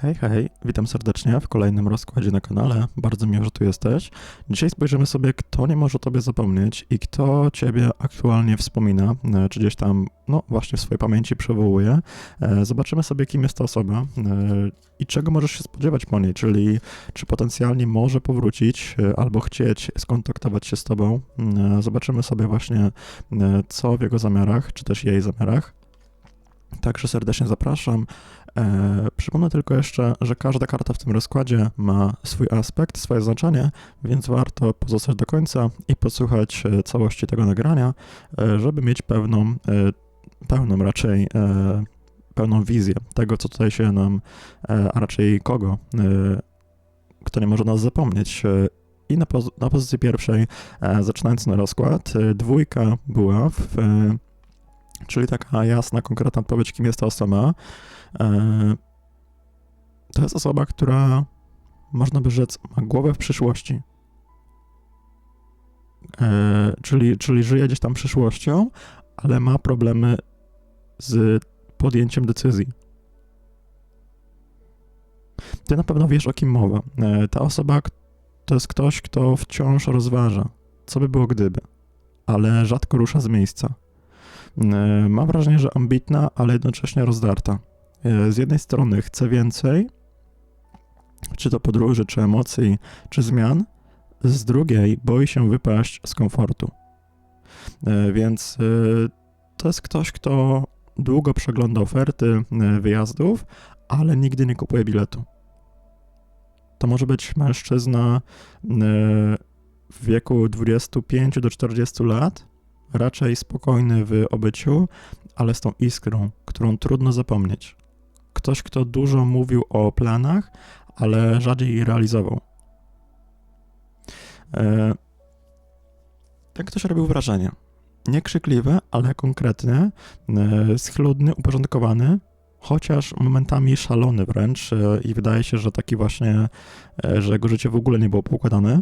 Hej, hej, witam serdecznie w kolejnym rozkładzie na kanale. Bardzo miło, że tu jesteś. Dzisiaj spojrzymy sobie, kto nie może o tobie zapomnieć i kto ciebie aktualnie wspomina, e, czy gdzieś tam, no właśnie w swojej pamięci przywołuje. E, Zobaczymy sobie, kim jest ta osoba e, i czego możesz się spodziewać po niej, czyli czy potencjalnie może powrócić albo chcieć skontaktować się z tobą. Zobaczymy sobie właśnie, co w jego zamiarach, czy też jej zamiarach. Także serdecznie zapraszam. E, przypomnę tylko jeszcze, że każda karta w tym rozkładzie ma swój aspekt, swoje znaczenie, więc warto pozostać do końca i posłuchać e, całości tego nagrania, e, żeby mieć pewną, pełną raczej, pełną wizję tego, co tutaj się nam, a raczej kogo, kto nie może nas zapomnieć. I na, poz- na pozycji pierwszej, zaczynając na rozkład, dwójka była w, czyli taka jasna, konkretna odpowiedź, kim jest ta osoba. E, To jest osoba, która, można by rzec, ma głowę w przyszłości. E, Czyli, czyli żyje gdzieś tam przyszłością, ale ma problemy z podjęciem decyzji. Ty na pewno wiesz, o kim mowa. E, Ta osoba to jest ktoś, kto wciąż rozważa, co by było gdyby, ale rzadko rusza z miejsca. Mam wrażenie, że ambitna, ale jednocześnie rozdarta. E, Z jednej strony chce więcej, czy to podróży, czy emocji, czy zmian, z drugiej boi się wypaść z komfortu. E, Więc e, to jest ktoś, kto długo przegląda oferty wyjazdów, ale nigdy nie kupuje biletu. To może być mężczyzna w wieku 25 do 40 lat, raczej spokojny w obyciu, ale z tą iskrą, którą trudno zapomnieć. Ktoś, kto dużo mówił o planach, ale rzadziej je realizował. E, ten ktoś robił wrażenie. Niekrzykliwy, ale konkretny, e, schludny, uporządkowany, chociaż momentami szalony wręcz e, i wydaje się, że taki właśnie, e, że jego życie w ogóle nie było poukładane.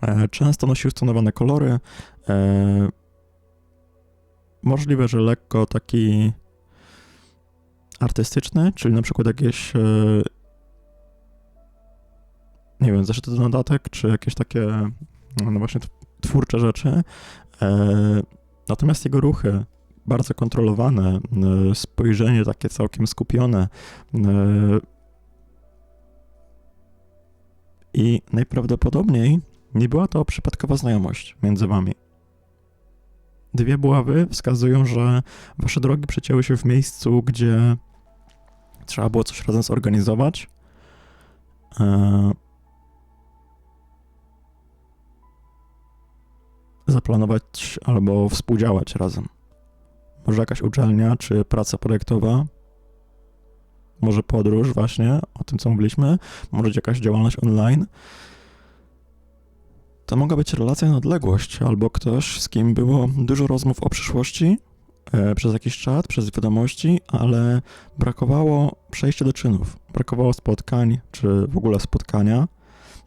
E, Często nosił stonowane kolory. e, Możliwe, że lekko taki artystyczny, czyli na przykład jakieś, e, nie wiem, zeszyty do czy jakieś takie, no właśnie, tw- twórcze rzeczy. E, Natomiast jego ruchy, bardzo kontrolowane, e, spojrzenie takie całkiem skupione i najprawdopodobniej nie była to przypadkowa znajomość między wami. Dwie buławy wskazują, że wasze drogi przecięły się w miejscu, gdzie trzeba było coś razem zorganizować. E, zaplanować albo współdziałać razem. Może jakaś uczelnia, czy praca projektowa, może podróż, właśnie o tym, co mówiliśmy, może jakaś działalność online. To mogła być relacja na odległość, albo ktoś, z kim było dużo rozmów o przyszłości, przez jakiś czat, przez wiadomości, ale brakowało przejścia do czynów. Brakowało spotkań, czy w ogóle spotkania.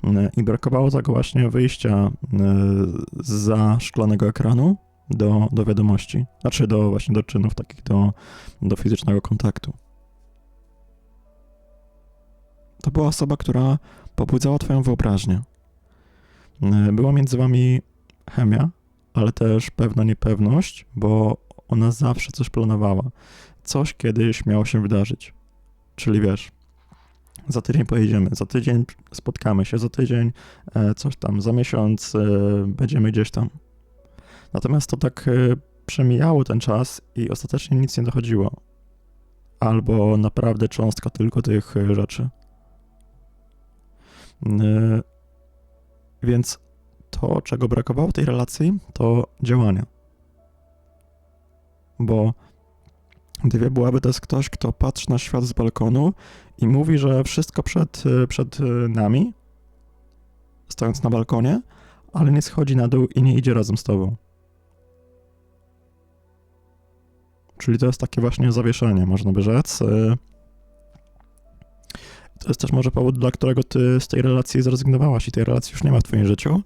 e, I brakowało tego właśnie wyjścia e, za szklanego ekranu do, do wiadomości, znaczy do właśnie do czynów takich, do, do fizycznego kontaktu. To była osoba, która pobudzała twoją wyobraźnię. E, Była między wami chemia, ale też pewna niepewność, bo ona zawsze coś planowała. Coś kiedyś miało się wydarzyć. Czyli wiesz, za tydzień pojedziemy, za tydzień spotkamy się, za tydzień e, coś tam, za miesiąc e, będziemy gdzieś tam. Natomiast to tak e, przemijało ten czas i ostatecznie nic nie dochodziło. Albo naprawdę cząstka tylko tych rzeczy. Więc to, czego brakowało tej relacji, to działania. Bo dwie buławy to jest ktoś, kto patrzy na świat z balkonu i mówi, że wszystko przed, e, przed e, nami, stojąc na balkonie, ale nie schodzi na dół i nie idzie razem z tobą. Czyli to jest takie właśnie zawieszenie, można by rzec. To jest też może powód, dla którego ty z tej relacji zrezygnowałaś i tej relacji już nie ma w twoim życiu.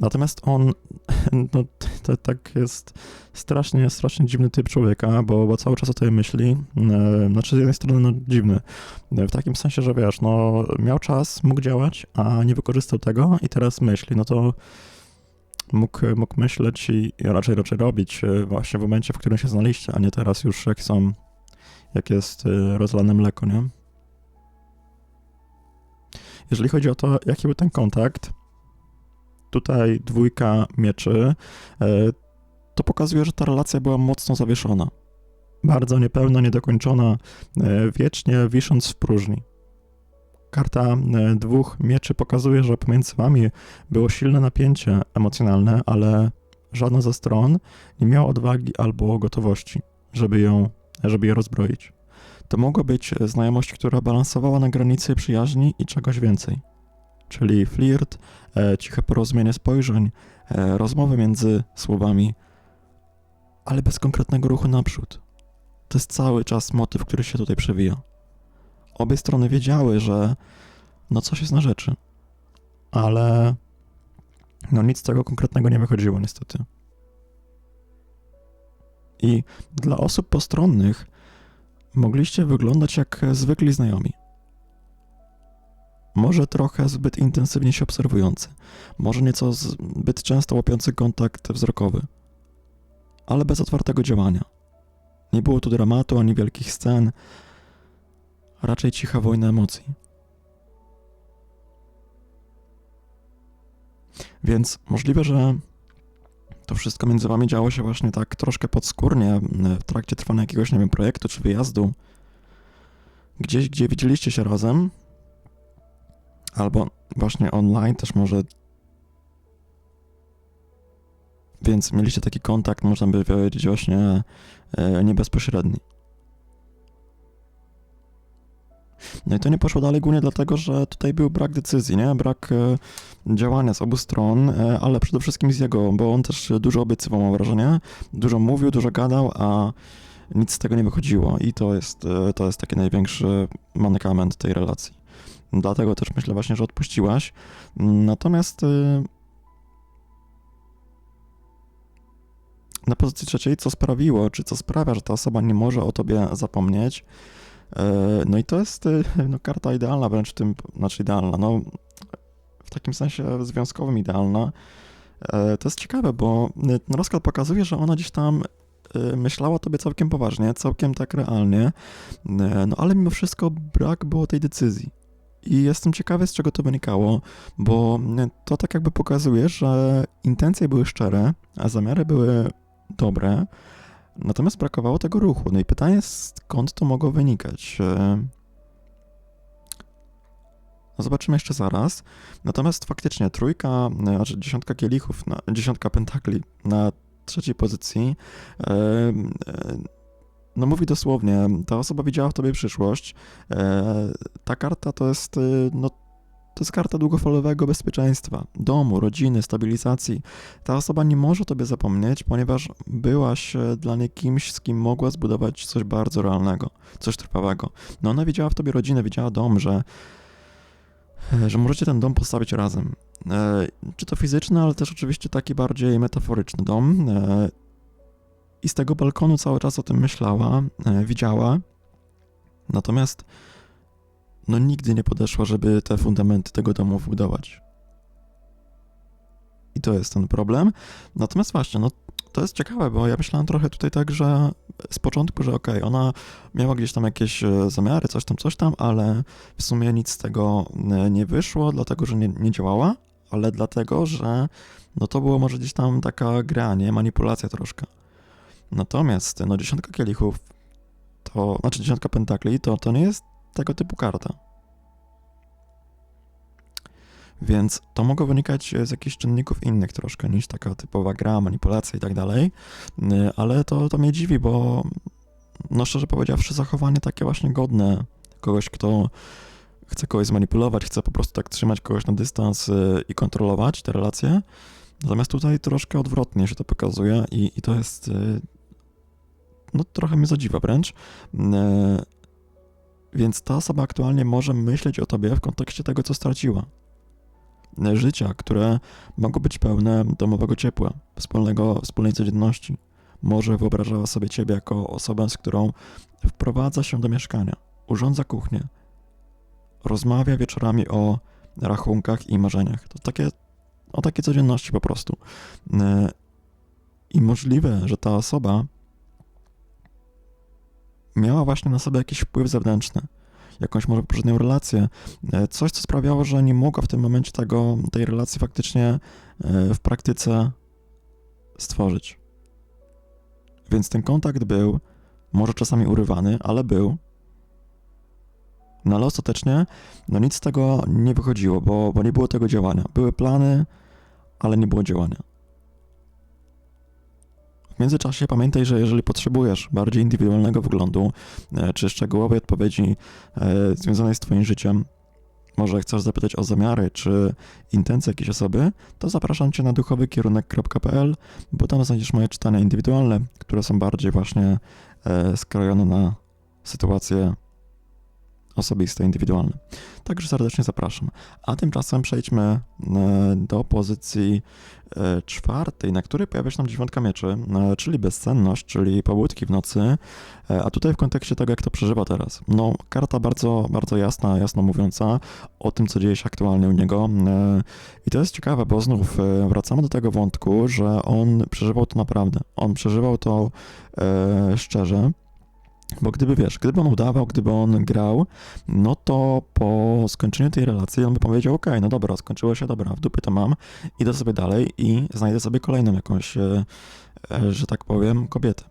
Natomiast on, no, to tak jest strasznie, strasznie dziwny typ człowieka, bo, bo cały czas o tobie myśli. E, znaczy, z jednej strony, no, dziwny. E, w takim sensie, że wiesz, no, miał czas, mógł działać, a nie wykorzystał tego i teraz myśli. No to mógł, mógł myśleć i, i raczej, raczej robić e, właśnie w momencie, w którym się znaliście, a nie teraz już jak są, jak jest rozlane mleko, nie? Jeżeli chodzi o to, jaki był ten kontakt, tutaj dwójka mieczy, e, to pokazuje, że ta relacja była mocno zawieszona. Bardzo niepełna, niedokończona, e, wiecznie wisząc w próżni. Karta e, dwóch mieczy pokazuje, że pomiędzy wami było silne napięcie emocjonalne, ale żadna ze stron nie miała odwagi albo gotowości, żeby ją, żeby je rozbroić. To mogła być znajomość, która balansowała na granicy przyjaźni i czegoś więcej. Czyli flirt, e, ciche porozumienie spojrzeń, e, rozmowy między słowami, ale bez konkretnego ruchu naprzód. To jest cały czas motyw, który się tutaj przewija. Obie strony wiedziały, że no coś jest na rzeczy, ale no nic z tego konkretnego nie wychodziło niestety. I dla osób postronnych mogliście wyglądać jak zwykli znajomi. Może trochę zbyt intensywnie się obserwujący, może nieco zbyt często łapiący kontakt wzrokowy, ale bez otwartego działania. Nie było tu dramatu ani wielkich scen, raczej cicha wojna emocji. Więc możliwe, że to wszystko między wami działo się właśnie tak troszkę podskórnie w trakcie trwania jakiegoś, nie wiem, projektu czy wyjazdu. Gdzieś, gdzie widzieliście się razem, albo właśnie online też może. Więc mieliście taki kontakt, można by powiedzieć, właśnie e, niebezpośredni. No i to nie poszło dalej głównie dlatego, że tutaj był brak decyzji, nie? Brak e, działania z obu stron, e, ale przede wszystkim z jego, bo on też dużo obiecywał, mam wrażenie. Dużo mówił, dużo gadał, a nic z tego nie wychodziło i to jest, e, to jest taki największy mankament tej relacji. Dlatego też myślę właśnie, że odpuściłaś. Natomiast na pozycji trzeciej, co sprawiło, czy co sprawia, że ta osoba nie może o tobie zapomnieć. E, no i to jest y, no, karta idealna, wręcz w tym, znaczy idealna, no w takim sensie związkowym idealna. E, to jest ciekawe, bo ten rozkład pokazuje, że ona gdzieś tam myślała o tobie całkiem poważnie, całkiem tak realnie, no ale mimo wszystko brak było tej decyzji. I jestem ciekawy, z czego to wynikało, bo to tak jakby pokazuje, że intencje były szczere, a zamiary były dobre, natomiast brakowało tego ruchu. No i pytanie, skąd to mogło wynikać? E, no zobaczymy jeszcze zaraz. Natomiast faktycznie trójka, znaczy dziesiątka kielichów, na, dziesiątka pentakli na trzeciej pozycji. E, e, no mówi dosłownie, ta osoba widziała w tobie przyszłość. E, ta karta to jest, e, no, to jest karta długofalowego bezpieczeństwa, domu, rodziny, stabilizacji. Ta osoba nie może tobie zapomnieć, ponieważ byłaś e, dla niej kimś, z kim mogła zbudować coś bardzo realnego, coś trwałego. No ona widziała w tobie rodzinę, widziała dom, że, że możecie ten dom postawić razem. Czy to fizyczny, ale też oczywiście taki bardziej metaforyczny dom i z tego balkonu cały czas o tym myślała, e, widziała. Natomiast no nigdy nie podeszła, żeby te fundamenty tego domu wbudować. I to jest ten problem. Natomiast właśnie, no to jest ciekawe, bo ja myślałem trochę tutaj tak, że z początku, że okej, okay, ona miała gdzieś tam jakieś e, zamiary, coś tam, coś tam, ale w sumie nic z tego e, nie wyszło, dlatego, że nie, nie działała, ale dlatego, że no to było może gdzieś tam taka gra, nie? Manipulacja troszkę. Natomiast no dziesiątka kielichów, to znaczy dziesiątka pentakli, to, to nie jest tego typu karta. Więc to mogło wynikać z jakichś czynników innych troszkę niż taka typowa gra, manipulacja i tak dalej, ale to, to mnie dziwi, bo no szczerze powiedziawszy zachowanie takie właśnie godne kogoś, kto chce kogoś zmanipulować, chce po prostu tak trzymać kogoś na dystans y, i kontrolować te relacje. Natomiast tutaj troszkę odwrotnie się to pokazuje i, i to jest no trochę mnie zadziwa wręcz. Więc ta osoba aktualnie może myśleć o tobie w kontekście tego, co straciła. Życia, które mogło być pełne domowego ciepła, wspólnego, wspólnej codzienności. Może wyobrażała sobie ciebie jako osobę, z którą wprowadza się do mieszkania, urządza kuchnię, rozmawia wieczorami o rachunkach i marzeniach. To takie, o takiej codzienności po prostu. E, I możliwe, że ta osoba miała właśnie na sobie jakiś wpływ zewnętrzny, jakąś może poprzednią relację, e, coś, co sprawiało, że nie mogła w tym momencie tego, tej relacji faktycznie e, w praktyce stworzyć. Więc ten kontakt był, może czasami urywany, ale był. No ale ostatecznie, no nic z tego nie wychodziło, bo, bo nie było tego działania. Były plany, ale nie było działania. W międzyczasie pamiętaj, że jeżeli potrzebujesz bardziej indywidualnego wyglądu, e, czy szczegółowej odpowiedzi e, związanej z Twoim życiem, może chcesz zapytać o zamiary czy intencje jakiejś osoby, to zapraszam Cię na duchowykierunek.pl, bo tam znajdziesz moje czytania indywidualne, które są bardziej właśnie e, skrojone na sytuację osobiste, indywidualne. Także serdecznie zapraszam. A tymczasem przejdźmy e, do pozycji e, czwartej, na której pojawia się nam dziewiątka mieczy, e, czyli bezsenność, czyli pobudki w nocy, a tutaj w kontekście tego, jak to przeżywa teraz. No, karta bardzo, bardzo jasna, jasno mówiąca o tym, co dzieje się aktualnie u niego. I to jest ciekawe, bo znów wracamy do tego wątku, że on przeżywał to naprawdę. On przeżywał to szczerze. Bo gdyby wiesz, gdyby on udawał, gdyby on grał, no to po skończeniu tej relacji on by powiedział: OK, no dobra, skończyło się, dobra, w dupie to mam, idę sobie dalej i znajdę sobie kolejną jakąś, e, e, że tak powiem, kobietę.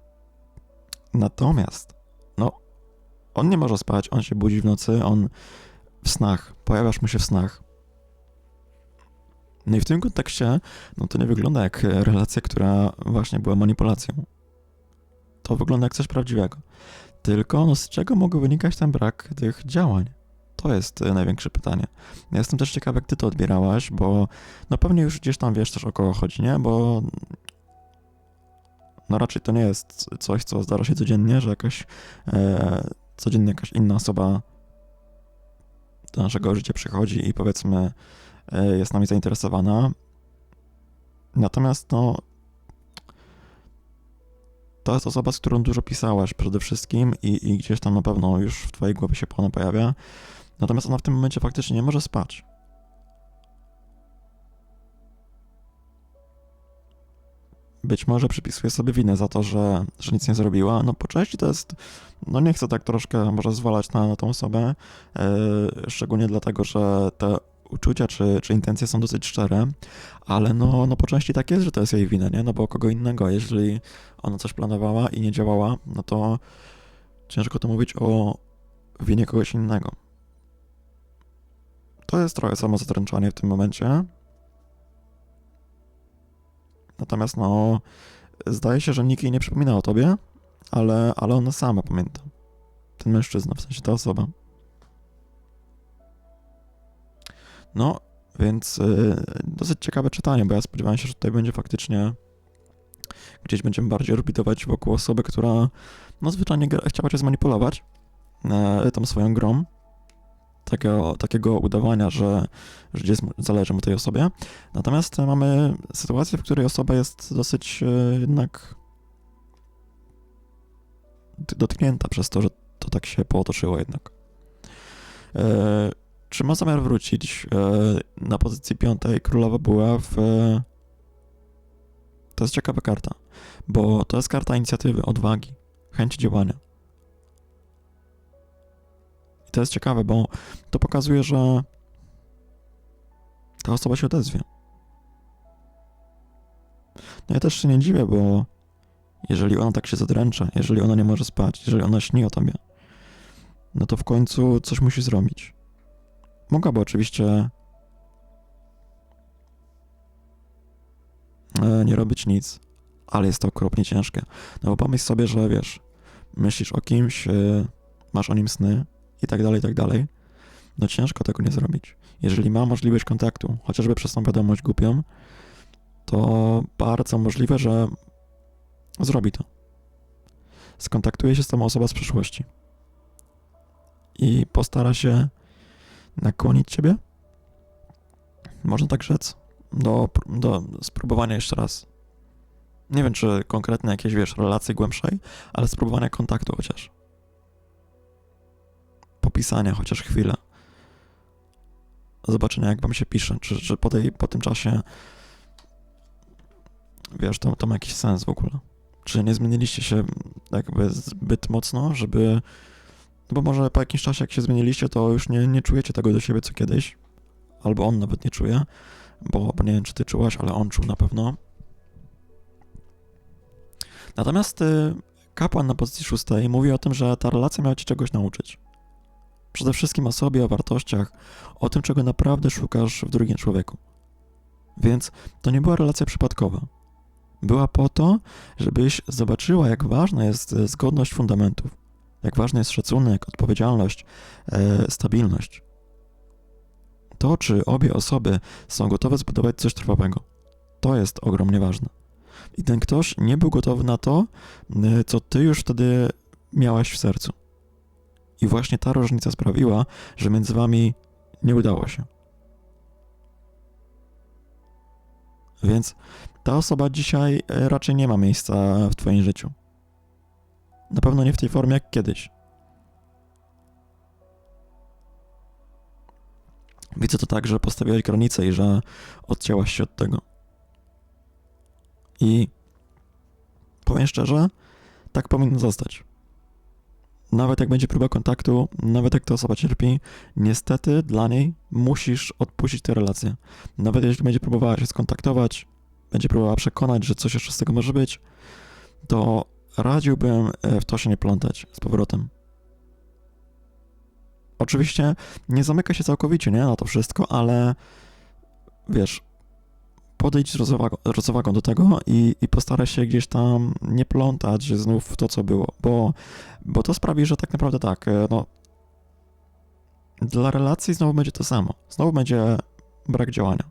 Natomiast, no, on nie może spać, on się budzi w nocy, on w snach, pojawiasz mu się w snach. No i w tym kontekście, no to nie wygląda jak relacja, która właśnie była manipulacją. To wygląda jak coś prawdziwego. Tylko no, z czego mógł wynikać ten brak tych działań? To jest e, największe pytanie. Ja jestem też ciekawy, jak ty to odbierałaś, bo no pewnie już gdzieś tam wiesz też o kogo chodzi, nie? Bo no raczej to nie jest coś, co zdarza się codziennie, że jakaś e, codziennie jakaś inna osoba do naszego życia przychodzi i powiedzmy e, jest nami zainteresowana. Natomiast no to jest osoba, z którą dużo pisałaś przede wszystkim i, i gdzieś tam na pewno już w twojej głowie się ona pojawia. Natomiast ona w tym momencie faktycznie nie może spać. Być może przypisuje sobie winę za to, że, że nic nie zrobiła. No po części to jest, no nie chcę tak troszkę może zwalać na, na tą osobę, yy, szczególnie dlatego, że te uczucia czy, czy intencje są dosyć szczere, ale no, no po części tak jest, że to jest jej wina, nie? No bo kogo innego, jeżeli ona coś planowała i nie działała, no to ciężko to mówić o winie kogoś innego. To jest trochę samozatręczanie w tym momencie. Natomiast no, zdaje się, że nikt jej nie przypomina o tobie, ale, ale ona sama pamięta. Ten mężczyzna, w sensie ta osoba. No, więc y, dosyć ciekawe czytanie, bo ja spodziewałem się, że tutaj będzie faktycznie gdzieś będziemy bardziej orbitować wokół osoby, która no zwyczajnie chciała cię zmanipulować e, tą swoją grą. Takiego, takiego udawania, że, gdzieś zależy mu tej osobie. Natomiast mamy sytuację, w której osoba jest dosyć e, jednak dotknięta przez to, że to tak się potoczyło jednak. E, czy ma zamiar wrócić e, na pozycji piątej? Królowa była w. E, to jest ciekawa karta, bo to jest karta inicjatywy, odwagi, chęci działania. I to jest ciekawe, bo to pokazuje, że ta osoba się odezwie. No ja też się nie dziwię, bo jeżeli ona tak się zadręcza, jeżeli ona nie może spać, jeżeli ona śni o tobie, no to w końcu coś musi zrobić. Mogłaby oczywiście e, nie robić nic, ale jest to okropnie ciężkie. No bo pomyśl sobie, że wiesz, myślisz o kimś, e, masz o nim sny i tak dalej, i tak dalej. No ciężko tego nie zrobić. Jeżeli ma możliwość kontaktu, chociażby przez tą wiadomość głupią, to bardzo możliwe, że zrobi to. Skontaktuje się z tą osobą z przeszłości. i postara się nakłonić ciebie, można tak rzec, do, do spróbowania jeszcze raz. Nie wiem, czy konkretnie jakieś, wiesz, relacji głębszej, ale spróbowania kontaktu chociaż. Popisania chociaż chwilę. Zobaczenia, jak wam się pisze, czy, czy po, tej, po tym czasie, wiesz, to, to ma jakiś sens w ogóle. Czy nie zmieniliście się jakby zbyt mocno, żeby... Bo może po jakimś czasie, jak się zmieniliście, to już nie, nie czujecie tego do siebie co kiedyś. Albo on nawet nie czuje, bo, bo nie wiem, czy ty czułaś, ale on czuł na pewno. Natomiast y, kapłan na pozycji szóstej mówi o tym, że ta relacja miała ci czegoś nauczyć. Przede wszystkim o sobie, o wartościach, o tym, czego naprawdę szukasz w drugim człowieku. Więc to nie była relacja przypadkowa. Była po to, żebyś zobaczyła, jak ważna jest e, zgodność fundamentów, jak ważny jest szacunek, odpowiedzialność, e, stabilność. To, czy obie osoby są gotowe zbudować coś trwałego, to jest ogromnie ważne. I ten ktoś nie był gotowy na to, y, co ty już wtedy miałaś w sercu. I właśnie ta różnica sprawiła, że między wami nie udało się. Więc ta osoba dzisiaj e, raczej nie ma miejsca w Twoim życiu. Na pewno nie w tej formie jak kiedyś. Widzę to tak, że postawiłaś granicę i że odcięłaś się od tego. I powiem szczerze, tak powinno zostać. Nawet jak będzie próba kontaktu, nawet jak ta osoba cierpi, niestety dla niej musisz odpuścić tę relację. Nawet jeśli będzie próbowała się skontaktować, będzie próbowała przekonać, że coś jeszcze z tego może być, to radziłbym e, w to się nie plątać z powrotem. Oczywiście nie zamyka się całkowicie, nie, na to wszystko, ale wiesz, podejdź z rozwagą, rozwagą do tego i, i postaraj się gdzieś tam nie plątać znów w to, co było, bo, bo to sprawi, że tak naprawdę tak, e, no, dla relacji znowu będzie to samo. Znowu będzie brak działania.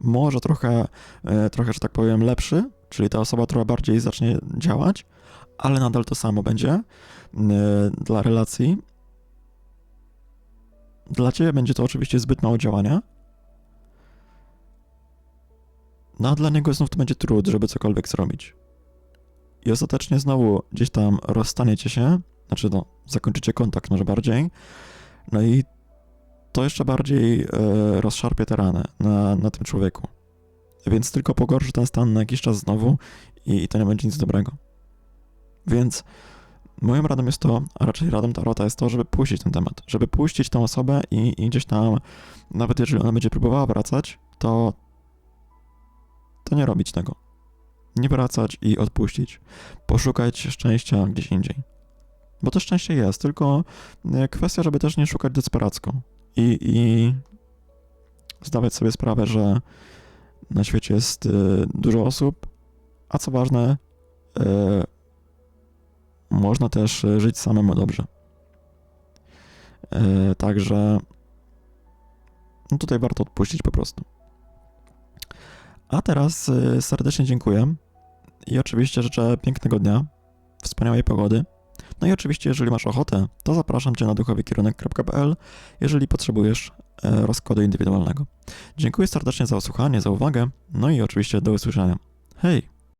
Może trochę, e, trochę, że tak powiem, lepszy, czyli ta osoba trochę bardziej zacznie działać, ale nadal to samo będzie e, dla relacji. Dla ciebie będzie to oczywiście zbyt mało działania, no a dla niego znów to będzie trud, żeby cokolwiek zrobić. I ostatecznie znowu gdzieś tam rozstaniecie się, znaczy no, zakończycie kontakt może bardziej, no i to jeszcze bardziej e, rozszarpie te rany na, na tym człowieku. Więc tylko pogorszy ten stan na jakiś czas znowu i, i to nie będzie nic dobrego. Więc moją radą jest to, a raczej radą Tarota jest to, żeby puścić ten temat, żeby puścić tą osobę i, i gdzieś tam, nawet jeżeli ona będzie próbowała wracać, to to nie robić tego. Nie wracać i odpuścić. Poszukać szczęścia gdzieś indziej. Bo to szczęście jest, tylko e, kwestia, żeby też nie szukać desperacko. I, i zdawać sobie sprawę, że na świecie jest y, dużo osób, a co ważne, y, można też żyć samemu dobrze. Także no tutaj warto odpuścić po prostu. A teraz serdecznie dziękuję i oczywiście życzę pięknego dnia, wspaniałej pogody. No i oczywiście, jeżeli masz ochotę, to zapraszam Cię na duchowikierunek.pl, jeżeli potrzebujesz e, rozkładu indywidualnego. Dziękuję serdecznie za osłuchanie, za uwagę, no i oczywiście do usłyszenia. Hej!